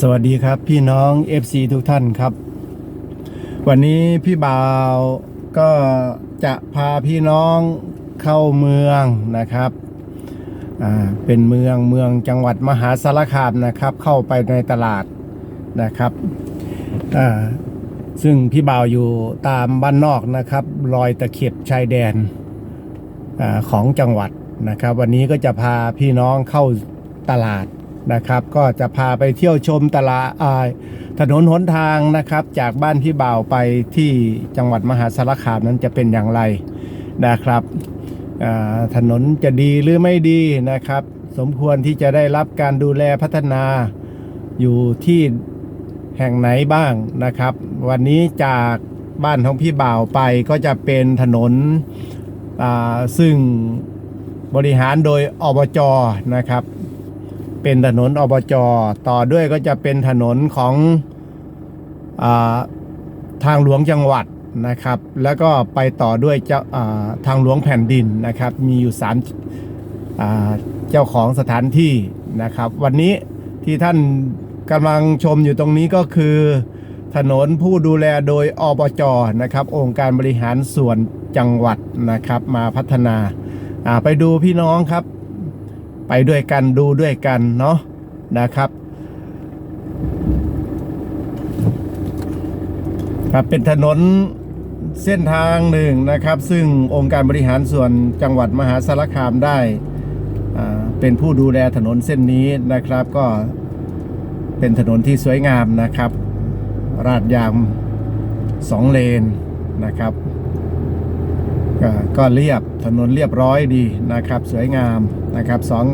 สวัสดีครับพี่น้อง FC ทุกท่านครับ วันนี้พี่บ่าวก็จะพาพี่น้องเข้าเมืองนะครับอ่าเป็นเมืองเมืองจังหวัดมหาสารคามนะครับ เข้าไปในตลาดนะครับอ่าซึ่งพี่บ่าวอยู่ตามบ้านนอกนะครับรอยตะเข็บชายแดนอของจังหวัดนะครับ วันนี้ก็จะพาพี่น้องเข้าตลาด นะครับ ก็จะพาไปเที่ยวชมตลาดอ่าถนนหนทางนะครับ จากบ้านพี่บ่าวไปที่จังหวัดมหาสารคามนั้นจะเป็นอย่างไรนะครับถนนจะดีหรือไม่ดีนะครับ สมควรที่จะได้รับการดูแลพัฒนาอยู่ที่แห่งไหนบ้างนะครับ วันนี้จากบ้านของพี่บ่าวไปก็จะเป็นถนนซึ่งบริหารโดยอบจนะครับ เป็นถนนอบจต่อด้วยก็จะเป็นถนนของอทางหลวงจังหวัดนะครับ แล้วก็ไปต่อด้วยเจ้าทางหลวงแผ่นดินนะครับ มีอยู่สามเจ้าของสถานที่นะครับ วันนี้ที่ท่านกำลังชมอยู่ตรงนี้ก็คือ ถนนผู้ดูแลโดยอบจนะครับ องค์การบริหารส่วนจังหวัดนะครับ มาพัฒนาไปดูพี่น้องครับ ไปด้วยกันดูด้วยกันเนาะนะครับครับเป็นถนนเส้นทางหนึ่งนะครับ ซึ่งองค์การบริหารส่วนจังหวัดมหาสารคามได้อ่าเป็นผู้ดูแลถนนเส้นนี้นะครับ ก็เป็นถนนที่สวยงามนะครับ ราดยางสองเลนนะครับ ก็เรียบถนนเรียบร้อยดีนะครับ สวยงามนะครับสอง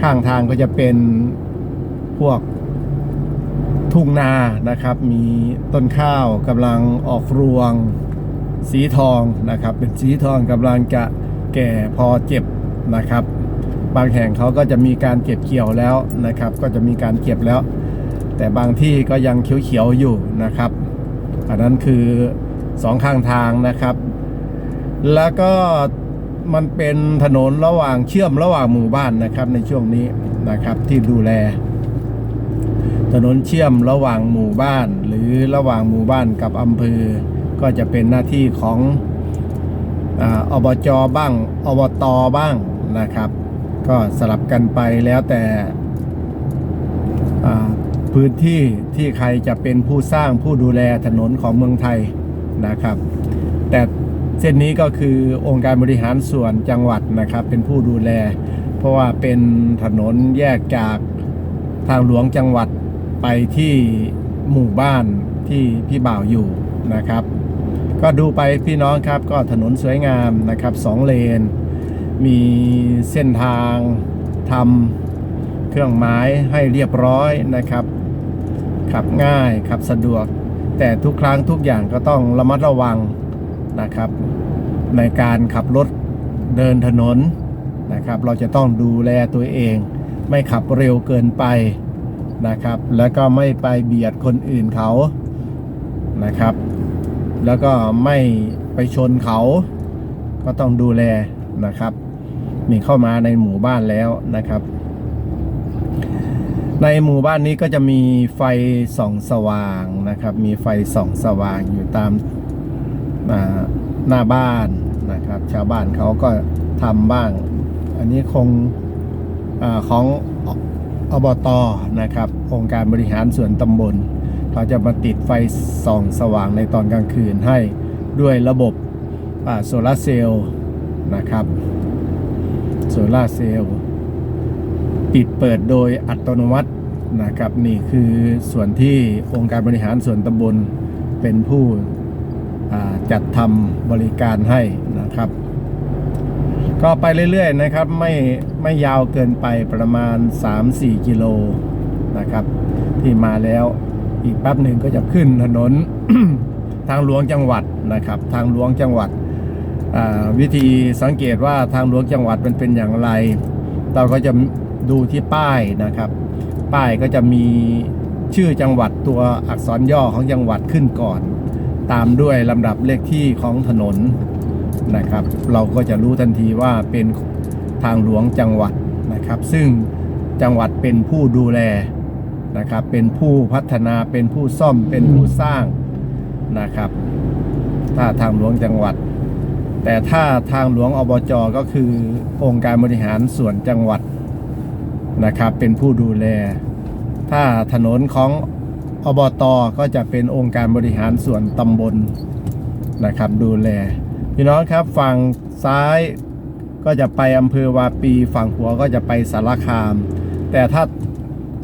ข้างทางก็จะเป็นพวกทุ่งนานะครับ มีต้นข้าวกำลังออกรวงสีทองนะครับ เป็นสีทองกำลังจะแก่พอเจ็บนะครับ บางแห่งเขาก็จะมีการเก็บเกี่ยวแล้วนะครับ ก็จะมีการเก็บแล้ว แต่บางที่ก็ยังเขียวๆอยู่นะครับ อันนั้นคือสองข้างทางนะครับ แล้วก็มันเป็นถนนระหว่างเชื่อมระหว่างหมู่บ้านนะครับ ในช่วงนี้นะครับที่ดูแล ถนนเชื่อมระหว่างหมู่บ้าน หรือระหว่างหมู่บ้านกับอำเภอ ก็จะเป็นหน้าที่ของอาอบจบ้างอบตบ้างนะครับ ก็สลับกันไปแล้วแต่พื้นที่ที่ใครจะเป็นผู้สร้างผู้ดูแลถนนของเมืองไทยนะครับ แต่ เส้นนี้ก็คือองค์การบริหารส่วนจังหวัดนะครับ เป็นผู้ดูแล เพราะว่าเป็นถนนแยกจากทางหลวงจังหวัดไปที่หมู่บ้านที่พี่บ่าวอยู่นะครับ ก็ดูไปพี่น้องครับก็ถนนสวยงามนะครับสองเลน มีเส้นทางทำเครื่องไม้ให้เรียบร้อยนะครับ ขับง่ายขับสะดวก แต่ทุกครั้งทุกอย่างก็ต้องระมัดระวัง นะครับ ในการขับรถเดินถนนนะครับ เราจะต้องดูแลตัวเอง ไม่ขับเร็วเกินไปนะครับ แล้วก็ไม่ไปเบียดคนอื่นเขานะครับ แล้วก็ไม่ไปชนเขา ก็ต้องดูแลนะครับนี่เข้ามาในหมู่บ้านแล้วนะครับ ในหมู่บ้านนี้ก็จะมีไฟส่องสว่างนะครับ มีไฟส่องสว่างอยู่ตาม หน้าบ้านนะครับ ชาวบ้านเขาก็ทำบ้าง อันนี้คงอของอบตนะครับองค์การบริหารส่วนตำบล เขาจะมาติดไฟส่องสว่างในตอนกลางคืนให้ด้วยระบบโซลาร์เซลล์นะครับโซลาร์เซลล์ปิดเปิดโดยอัตโนมัตินะครับ นี่คือส่วนที่องค์การบริหารส่วนตำบลเป็นผู้ จัดทำบริการให้นะครับ ก็ไปเรื่อยๆนะครับ ไม่ไม่ยาวเกินไปประมาณ 3-4 กิโลนะครับ ที่มาแล้วอีกแป๊บหนึ่งก็จะขึ้นถนนทางหลวงจังหวัดนะครับ ทางหลวงจังหวัดวิธีสังเกตว่าทางหลวงจังหวัดมันเป็นอย่างไร เราก็จะดูที่ป้ายนะครับ ป้ายก็จะมีชื่อจังหวัดตัวอักษรย่อของจังหวัดขึ้นก่อน ตามด้วยลำดับเลขที่ของถนนนะครับ เราก็จะรู้ทันทีว่าเป็นทางหลวงจังหวัดนะครับ ซึ่งจังหวัดเป็นผู้ดูแลนะครับ เป็นผู้พัฒนาเป็นผู้ซ่อมเป็นผู้สร้างนะครับ ถ้าทางหลวงจังหวัด แต่ถ้าทางหลวงอบจก็คือองค์การบริหารส่วนจังหวัดนะครับ เป็นผู้ดูแล ถ้าถนนของ อบตก็จะเป็นองค์การบริหารส่วนตำบลนะครับ ดูแลพี่น้องครับฝั่งซ้ายก็จะไปอำเภอวาปี ฝั่งขวาก็จะไปสารคาม แต่ถ้า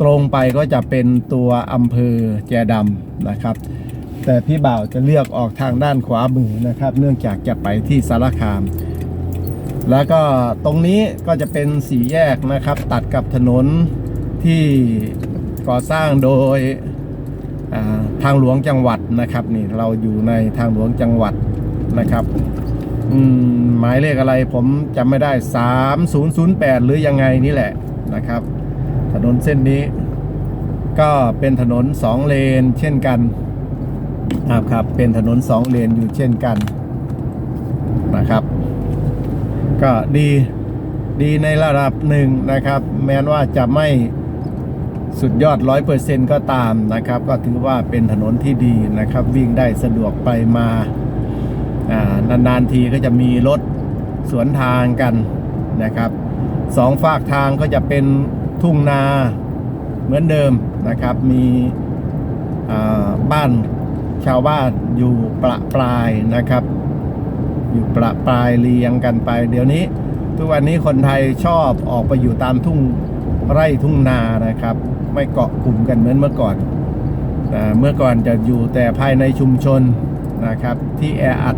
ตรงไปก็จะเป็นตัวอำเภอแจดำนะครับ แต่พี่บ่าวจะเลือกออกทางด้านขวามือนะครับ เนื่องจากจะไปที่สารคาม แล้วก็ตรงนี้ก็จะเป็นสี่แยกนะครับ ตัดกับถนนที่ก่อสร้างโดย ทางหลวงจังหวัดนะครับนี่เราอยู่ในทางหลวงจังหวัดนะครับหมายเลขอะไรผมจำไม่ได้ 3008 หรือยังไงนี่แหละนะครับ ถนนเส้นนี้ ก็เป็นถนนสองเลนเช่นกันครับครับเป็นถนนสองเลนอยู่เช่นกันนะครับ ก็ดีดีในระดับหนึ่งนะครับ แม้ว่าจะไม่ สุดยอดร้อยเปอร์เซ็นก็ตามนะครับ ก็ถือว่าเป็นถนนที่ดีนะครับ วิ่งได้สะดวกไปมาอ่านานๆทีก็จะมีรถสวนทางกันนะครับสองฝากทางก็จะเป็นทุ่งนาเหมือนเดิมนะครับ มีบ้านชาวบ้านอยู่ประปรายนะครับ อยู่ประปรายเรียงกันไป เดี๋ยวนี้ ทุกวันนี้คนไทยชอบออกไปอยู่ตามทุ่งไร่ทุ่งนานะครับ ไม่เกาะกลุ่มกันเหมือนเมื่อก่อนนะเมื่อก่อนจะอยู่แต่ภายในชุมชนนะครับที่แออัด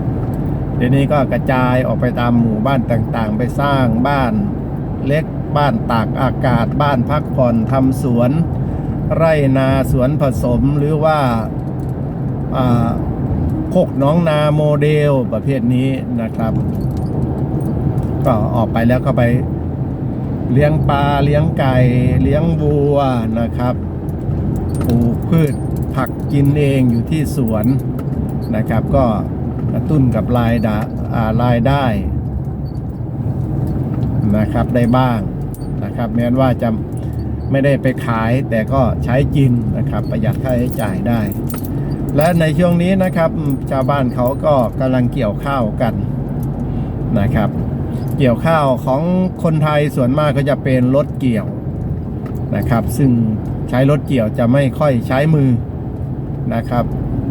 เดี๋ยวนี้ก็กระจายออกไปตามหมู่บ้านต่างๆ ไปสร้างบ้านเล็กบ้านตากอากาศ บ้านพักผ่อนทำสวน ไร่นาสวนผสมหรือว่าโคกน้องนาโมเดลประเภทนี้นะครับ ก็ออกไปแล้วก็ไป เลี้ยงปลาเลี้ยงไก่ เลี้ยงวัวนะครับปลูกพืชผักกินเองอยู่ที่สวนนะครับ ก็กระตุ้นกับรายได้อ่ารายได้นะครับได้บ้างนะครับแม้ว่าจะไม่ได้ไปขายแต่ก็ใช้กินนะครับ ประหยัดค่าใช้จ่ายได้ และในช่วงนี้นะครับชาวบ้านเขาก็กำลังเกี่ยวข้าวกันนะครับ เกี่ยวข้าวของคนไทยส่วนมากก็จะเป็นรถเกี่ยวนะครับ ซึ่งใช้รถเกี่ยวจะไม่ค่อยใช้มือนะครับ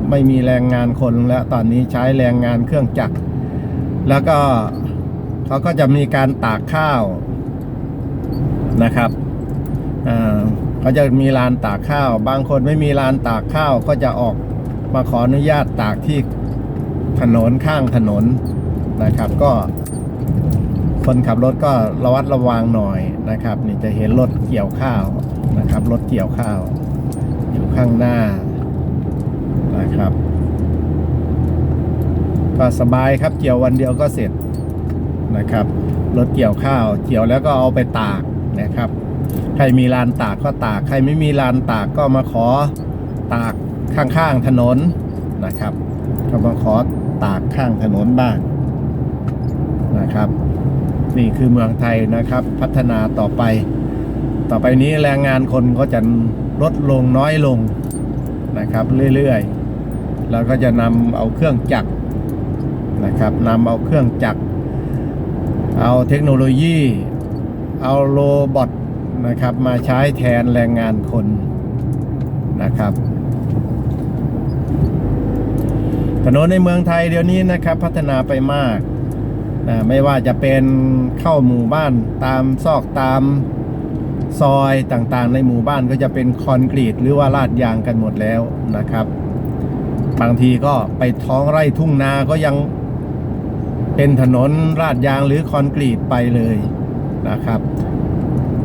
ไม่มีแรงงานคนแล้วตอนนี้ใช้แรงงานเครื่องจักร แล้วก็เขาก็จะมีการตากข้าวนะครับเขาจะมีลานตากข้าว บางคนไม่มีลานตากข้าวก็จะออกมาขออนุญาตตากที่ถนนข้างถนนนะครับ ก็ คนขับรถก็ระวัดระวังหน่อยนะครับ นี่จะเห็นรถเกี่ยวข้าวนะครับ รถเกี่ยวข้าว อยู่ข้างหน้านะครับ ก็สบายครับเกี่ยววันเดียวก็เสร็จนะครับรถเกี่ยวข้าวเกี่ยวแล้วก็เอาไปตากนะครับ ใครมีลานตากก็ตาก ใครไม่มีลานตากก็มาขอตากข้างๆถนนนะครับก็มาขอตากข้างถนนบ้างนะครับ นี่คือเมืองไทยนะครับ พัฒนาต่อไป ต่อไปนี้แรงงานคนก็จะลดลงน้อยลงนะครับ เรื่อยๆแล้วก็จะนำเอาเครื่องจักรนะครับนำเอาเครื่องจักร เอาเทคโนโลยี เอาโรบอทนะครับ มาใช้แทนแรงงานคนนะครับถนนในเมืองไทยเดี๋ยวนี้นะครับ พัฒนาไปมาก นะไม่ว่าจะเป็นเข้าหมู่บ้านตามซอกตามซอยต่างๆ ในหมู่บ้านก็จะเป็นคอนกรีตหรือว่าลาดยางกันหมดแล้วนะครับ บางทีก็ไปท้องไร่ทุ่งนาก็ยังเป็นถนนลาดยางหรือคอนกรีตไปเลยนะครับ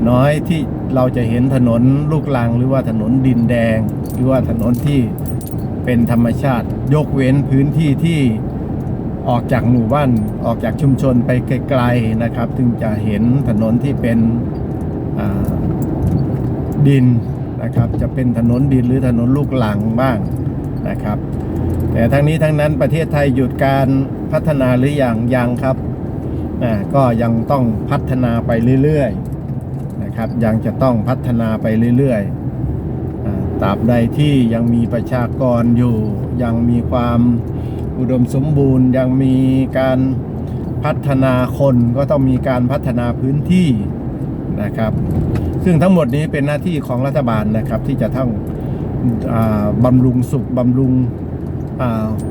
น้อยที่เราจะเห็นถนนลูกลังหรือว่าถนนดินแดง หรือว่าถนนที่เป็นธรรมชาติ ยกเว้นพื้นที่ที่ ออกจากหมู่บ้านออกจากชุมชนไปไกลๆนะครับถึงจะเห็นถนนที่เป็นดินนะครับ จะเป็นถนนดินหรือถนนลูกลังบ้างนะครับ แต่ทั้งนี้ทั้งนั้นประเทศไทยหยุดการพัฒนาหรืออย่างยังครับอ่าก็ยังต้องพัฒนาไปเรื่อยๆนะครับ ยังจะต้องพัฒนาไปเรื่อยๆตราบใดที่ยังมีประชากรอยู่ยังมีความ อุดมสมบูรณ์ยังมีการพัฒนาคนก็ต้องมีการพัฒนาพื้นที่นะครับ ซึ่งทั้งหมดนี้เป็นหน้าที่ของรัฐบาลนะครับที่จะต้องอบำรุงสุขบำรุง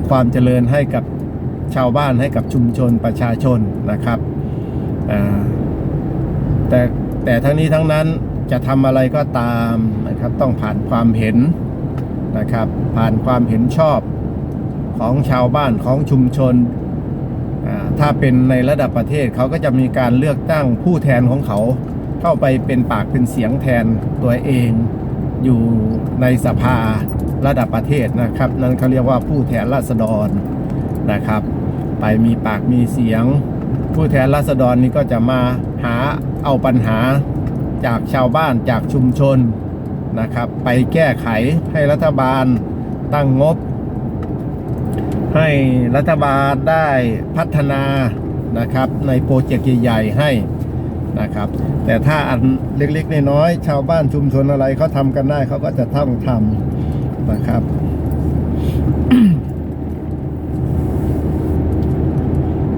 ความเจริญให้กับชาวบ้านให้กับชุมชนประชาชนนะครับแต่แต่ทั้งนี้ทั้งนั้นจะทำอะไรก็ตามนะครับต้องผ่านความเห็นนะครับผ่านความเห็นชอบ ของชาวบ้านของชุมชน ถ้าเป็นในระดับประเทศเขาก็จะมีการเลือกตั้งผู้แทนของเขาเข้าไปเป็นปากเป็นเสียงแทนตัวเองอยู่ในสภาระดับประเทศนะครับ นั่นเขาเรียกว่าผู้แทนราษฎรนะครับ ไปมีปากมีเสียง ผู้แทนราษฎรนี่ก็จะมาหาเอาปัญหาจากชาวบ้านจากชุมชนนะครับ ไปแก้ไขให้รัฐบาลตั้งงบ ให้รัฐบาลได้พัฒนานะครับ ในโปรเจกต์ใหญ่ๆให้นะครับ แต่ถ้าอันเล็กๆน้อยๆชาวบ้านชุมชนอะไรเขาทำกันได้เขาก็จะต้องทำนะครับ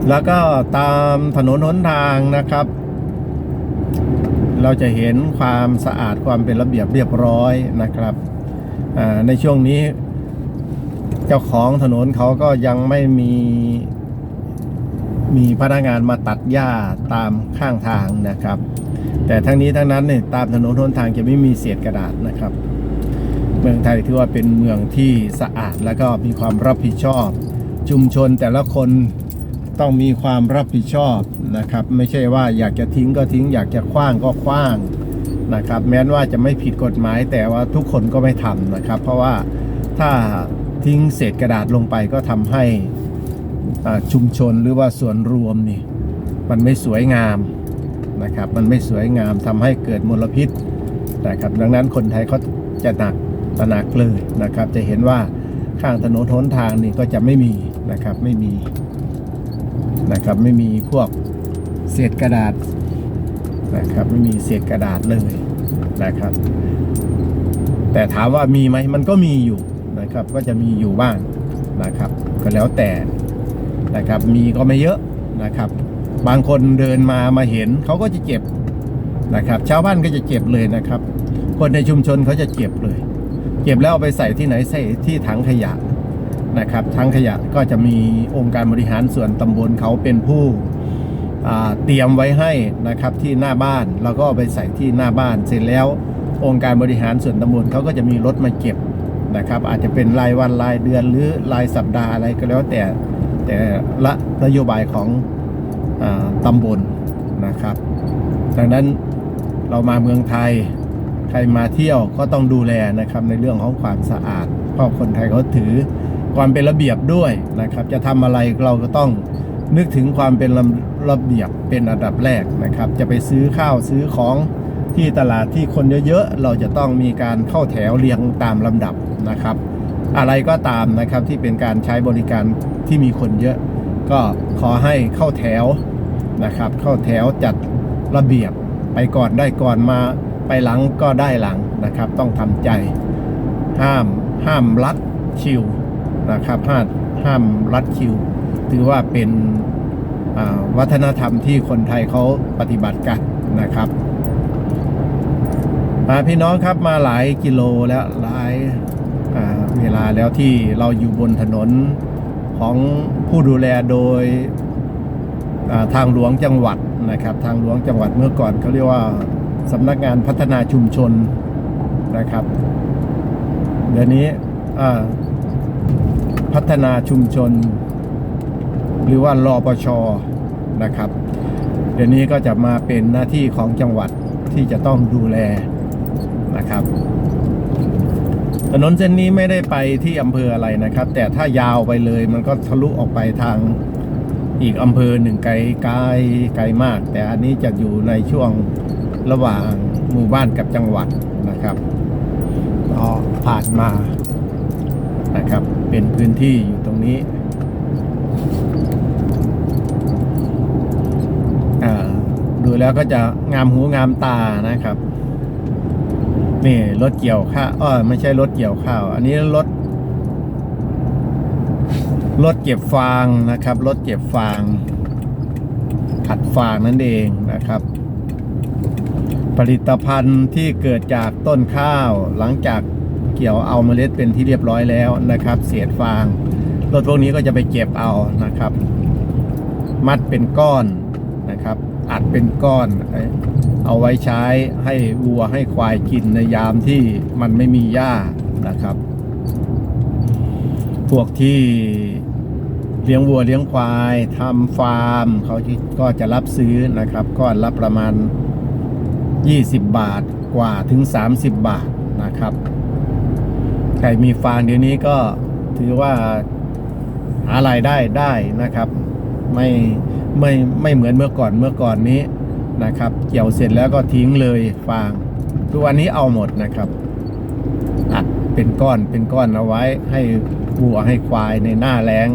แล้วก็ตามถนนหนทางนะครับ เราจะเห็นความสะอาดความเป็นระเบียบเรียบร้อยนะครับในช่วงนี้ จ้าของถนนเขาก็ยังไม่มี มีพนักงานมาตัดหญ้าตามข้างทางนะครับ แต่ทั้งนี้ทั้งนั้นเนี่ยตามถนนหนทางจะไม่มีเศษกระดาษนะครับ เมืองไทยถือว่าเป็นเมืองที่สะอาดแล้วก็มีความรับผิดชอบ ชุมชนแต่ละคนต้องมีความรับผิดชอบนะครับ ไม่ใช่ว่าอยากจะทิ้งก็ทิ้ง อยากจะคว้างก็คว้างนะครับ แม้นว่าจะไม่ผิดกฎหมายแต่ว่าทุกคนก็ไม่ทำนะครับ เพราะว่าถ้า ทิ้งเศษกระดาษลงไปก็ทำให้ชุมชนหรือว่าส่วนรวมนี่มันไม่สวยงามนะครับ มันไม่สวยงามทำให้เกิดมลพิษนะครับ ดังนั้นคนไทยเขาจะหนักตระหนักเลยนะครับ จะเห็นว่าข้างถนนหนทางนี่ก็จะไม่มีนะครับไม่มีนะครับไม่มีพวกเศษกระดาษนะครับไม่มีเศษกระดาษเลยนะครับ แต่ถามว่ามีไหมมันก็มีอยู่ นะครับก็จะมีอยู่บ้างนะครับ ก็แล้วแต่นะครับมีก็ไม่เยอะนะครับ บางคนเดินมามาเห็นเขาก็จะเจ็บนะครับชาวบ้านก็จะเจ็บเลยนะครับ คนในชุมชนเขาจะเจ็บเลย เก็บแล้วเอาไปใส่ที่ไหนใส่ที่ถังขยะนะครับถังขยะก็จะมีองค์การบริหารส่วนตำบลเขาเป็นผู้เตรียมไว้ให้นะครับที่หน้าบ้านแล้วก็เอาไปใส่ที่หน้าบ้านเสร็จแล้วองค์การบริหารส่วนตำบลเขาก็จะมีรถมาเก็บ นะครับ อาจจะเป็นรายวันรายเดือนหรือรายสัปดาห์อะไรก็แล้วแต่แต่ละนโยบายของอตำบลนะครับ ดังนั้นเรามาเมืองไทยใครมาเที่ยวก็ต้องดูแลนะครับในเรื่องของความสะอาดเพราะคนไทยเขาถือความเป็นระเบียบด้วยนะครับ จะทำอะไรเราก็ต้องนึกถึงความเป็นระระเบียบเป็นอันดับแรกนะครับ จะไปซื้อข้าวซื้อของ ที่ตลาดที่คนเยอะๆ เราจะต้องมีการเข้าแถวเรียงตามลำดับนะครับ อะไรก็ตามนะครับที่เป็นการใช้บริการที่มีคนเยอะ ก็ขอให้เข้าแถวนะครับ เข้าแถวจัดระเบียบไปก่อนได้ก่อนมาไปหลังก็ได้หลังนะครับ ต้องทำใจ ห้ามห้ามลัดคิวนะครับห้ามห้ามลัดคิว ถือว่าเป็นวัฒนธรรมที่คนไทยเขาปฏิบัติกันนะครับ อ่าพี่น้องครับมาหลายกิโลแล้วหลายเวลาแล้วที่เราอยู่บนถนนของผู้ดูแลโดยทางหลวงจังหวัดนะครับ ทางหลวงจังหวัดเมื่อก่อนเขาเรียกว่าสำนักงานพัฒนาชุมชนนะครับ เดี๋ยวนี้พัฒนาชุมชน หรือว่ารอปชนะครับ เดี๋ยวนี้ก็จะมาเป็นหน้าที่ของจังหวัดที่จะต้องดูแล นะครับ ถนนเส้นนี้ไม่ได้ไปที่อำเภออะไรนะครับ แต่ถ้ายาวไปเลยมันก็ทะลุออกไปทางอีกอำเภอหนึ่งไกลไกลไกลมาก แต่อันนี้จะอยู่ในช่วงระหว่างหมู่บ้านกับจังหวัดนะครับก็ผ่านมานะครับ เป็นพื้นที่อยู่ตรงนี้อ่าดูแล้วก็จะงามหูงามตานะครับ นี่รถเกี่ยวข้าวอ้อไม่ใช่รถเกี่ยวข้าว อันนี้รถรถเก็บฟางนะครับรถเก็บฟาง ขัดฟางนั่นเองนะครับ ผลิตภัณฑ์ที่เกิดจากต้นข้าว หลังจากเกี่ยวเอาเมล็ดเป็นที่เรียบร้อยแล้วนะครับ เศษฟางรถพวกนี้ก็จะไปเก็บเอานะครับ มัดเป็นก้อนนะครับ อัดเป็นก้อน เอาไว้ใช้ให้วัวให้ควายกินในยามที่มันไม่มีหญ้านะครับ พวกที่เลี้ยงวัวเลี้ยงควายทำฟาร์ม เขาก็จะรับซื้อนะครับก้อนละประมาณ 20 บาทกว่าถึง 30 บาทนะครับใครมีฟาร์มเดี๋ยวนี้ก็ถือว่าหารายได้ได้นะครับ ไม่ไม่ไม่เหมือนเมื่อก่อนเมื่อก่อนนี้ นะครับ เกี่ยวเสร็จแล้วก็ทิ้งเลยฟางทุกวันนี้เอาหมดนะครับอัดเป็นก้อนเป็นก้อนเอาไว้ให้วัวให้ควายในหน้าแล้ง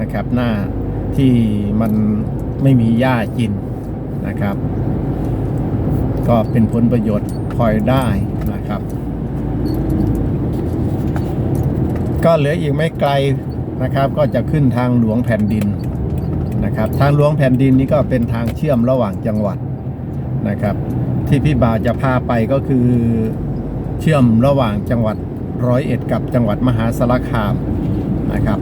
นะครับ หน้าที่มันไม่มีหญ้ากินนะครับ ก็เป็นผลประโยชน์พลอยได้นะครับ ก็เหลืออีกไม่ไกลนะครับ ก็จะขึ้นทางหลวงแผ่นดินนะครับ ทางหลวงแผ่นดินนี้ก็เป็นทางเชื่อมระหว่างจังหวัด นะครับ ที่พี่บ่าวจะพาไปก็คือเชื่อมระหว่างจังหวัดร้อยเอ็ดกับจังหวัดมหาสารคามนะครับ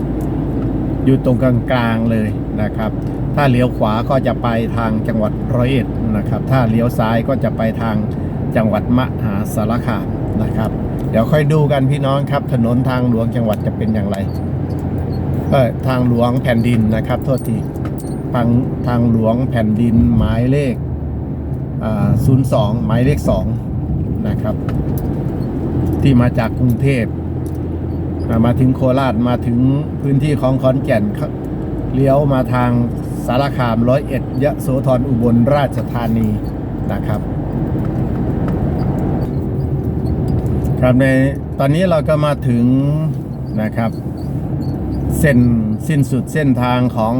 อยู่ตรงกลางๆเลยนะครับ ถ้าเลี้ยวขวาก็จะไปทางจังหวัดร้อยเอ็ดนะครับ ถ้าเลี้ยวซ้ายก็จะไปทางจังหวัดมหาสารคามนะครับ เดี๋ยวค่อยดูกันพี่น้องครับ ถนนทางหลวงจังหวัดจะเป็นอย่างไรเออทางหลวงแผ่นดินนะครับโทษทีทางทางหลวงแผ่นดินหมายเลข ศูนย์สองหมายเลขสองนะครับ ที่มาจากกรุงเทพมาถึงโคราชมาถึงพื้นที่ของขอนแก่นเลี้ยวมาทางสารคามร้อยเอ็ดยะโสธรอุบลราชธานีนะครับ ครับในตอนนี้เราก็มาถึงนะครับ เส้นสิ้นสุดเส้นทางของ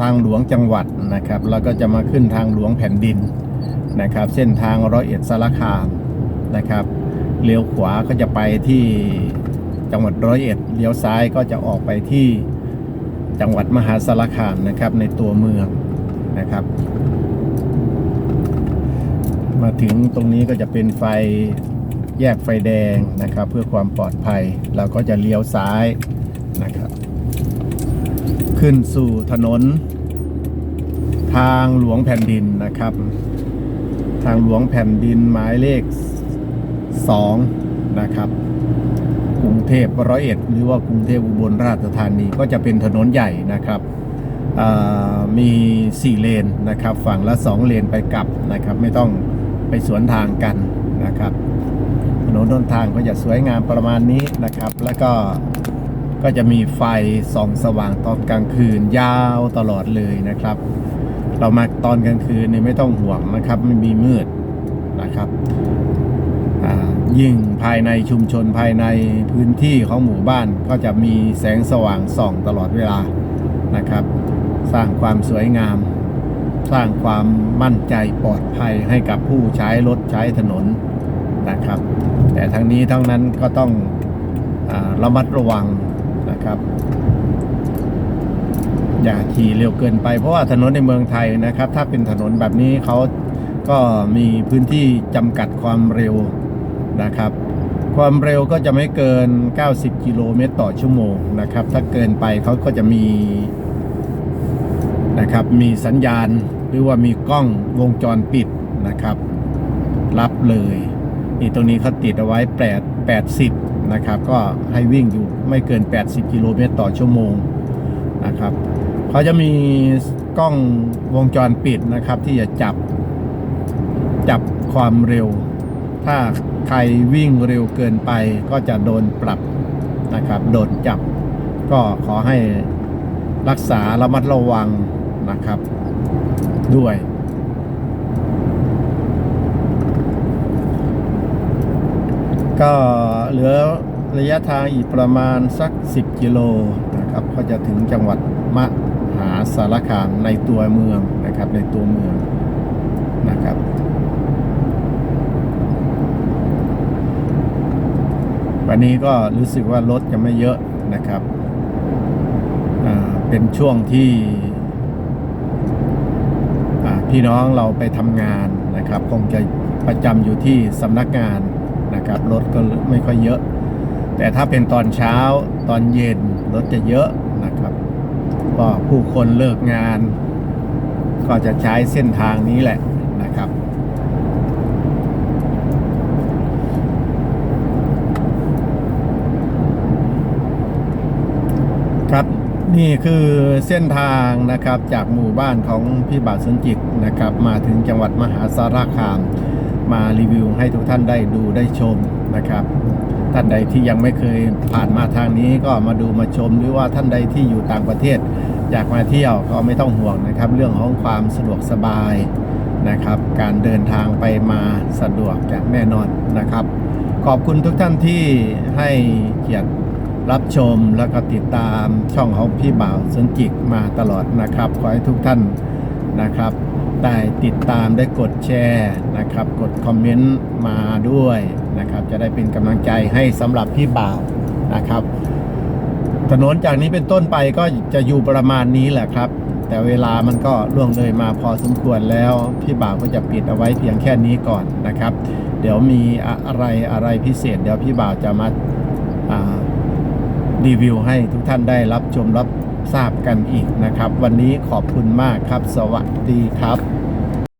ทางหลวงจังหวัดนะครับเราก็จะมาขึ้นทางหลวงแผ่นดิน นะครับ เส้นทางร้อยเอ็ดสารคามนะครับเลี้ยวขวาก็จะไปที่จังหวัดร้อยเอ็ดเลี้ยวซ้ายก็จะออกไปที่จังหวัดมหาสารคามนะครับในตัวเมืองนะครับ มาถึงตรงนี้ก็จะเป็นไฟแยกไฟแดงนะครับ เพื่อความปลอดภัยเราก็จะเลี้ยวซ้ายนะครับ ขึ้นสู่ถนนทางหลวงแผ่นดินนะครับ ทางหลวงแผ่นดินหมายเลข 2 นะครับ กรุงเทพร้อยเอ็ดหรือว่ากรุงเทพอุบลราชธานีก็จะเป็นถนนใหญ่นะครับมี 4 เลนนะครับ ฝั่งละ 2 เลนไปกลับนะครับ ไม่ต้องไปสวนทางกันนะครับถนนต้นทางก็จะสวยงามประมาณนี้นะครับ แล้วก็ก็จะมีไฟส่องสว่างตอนกลางคืนยาวตลอดเลยนะครับ เรามาตอนกลางคืนเนี่ยไม่ต้องห่วงนะครับ ไม่มีมืดนะครับยิ่งภายในชุมชนภายในพื้นที่ของหมู่บ้านก็จะมีแสงสว่างส่องตลอดเวลานะครับ สร้างความสวยงาม สร้างความมั่นใจปลอดภัยให้กับผู้ใช้รถใช้ถนนนะครับ แต่ทั้งนี้ทั้งนั้นก็ต้องอระมัดระวังนะครับ อย่าขี่เร็วเกินไป เพราะว่าถนนในเมืองไทยนะครับ ถ้าเป็นถนนแบบนี้เขาก็มีพื้นที่จำกัดความเร็วนะครับ ความเร็วก็จะไม่เกิน 90 กิโลเมตรต่อชั่วโมงนะครับ ถ้าเกินไปเขาก็จะมีนะครับมีสัญญาณหรือว่ามีกล้องวงจรปิดนะครับ รับเลยนี่ตรงนี้เขาติดเอาไว้ 8 80 นะครับ ก็ให้วิ่งอยู่ไม่เกิน 80 กิโลเมตรต่อชั่วโมงนะครับ เขาจะมีกล้องวงจรปิดนะครับ ที่จะจับจับความเร็ว ถ้าใครวิ่งเร็วเกินไปก็จะโดนปรับนะครับโดนจับ ก็ขอให้รักษาระมัดระวังนะครับ ด้วย ก็เหลือระยะทางอีกประมาณสัก 10 กิโลนะครับ ก็จะถึงจังหวัดมหา สารคามในตัวเมืองนะครับ ในตัวเมืองนะครับ วันนี้ก็รู้สึกว่ารถจะไม่เยอะนะครับเป็นช่วงที่พี่น้องเราไปทำงานนะครับ คงจะประจำอยู่ที่สำนักงานนะครับรถก็ไม่ค่อยเยอะ แต่ถ้าเป็นตอนเช้าตอนเย็นรถจะเยอะนะครับ ก็ผู้คนเลิกงาน ก็จะใช้เส้นทางนี้แหละนะครับ ครับนี่คือเส้นทางนะครับจากหมู่บ้านของพี่บาวสนจิตนะครับ มาถึงจังหวัดมหาสารคาม มารีวิวให้ทุกท่านได้ดูได้ชมนะครับ ท่านใดที่ยังไม่เคยผ่านมาทางนี้ก็มาดูมาชมหรือว่าท่านใดที่อยู่ต่างประเทศ อยากมาเที่ยวก็ไม่ต้องห่วงนะครับ เรื่องของความสะดวกสบายนะครับ การเดินทางไปมาสะดวกอย่างแน่นอนนะครับ ขอบคุณทุกท่านที่ให้เกียรติรับชมแล้วก็ติดตามช่องของพี่บ่าวสนจิกมาตลอดนะครับ ขอให้ทุกท่านนะครับ ได้ติดตามได้กดแชร์นะครับ กดคอมเมนต์มาด้วยนะครับ จะได้เป็นกำลังใจให้สำหรับพี่บ่าวนะครับ ถนนจากนี้เป็นต้นไปก็จะอยู่ประมาณนี้แหละครับ แต่เวลามันก็ล่วงเลยมาพอสมควรแล้ว พี่บ่าวก็จะปิดเอาไว้เพียงแค่นี้ก่อนนะครับ เดี๋ยวมีอะไรอะไรพิเศษ เดี๋ยวพี่บ่าวจะมาารีวิวให้ทุกท่านได้รับชมรับ ทราบกันอีกนะครับ วันนี้ขอบคุณมากครับ สวัสดีครับ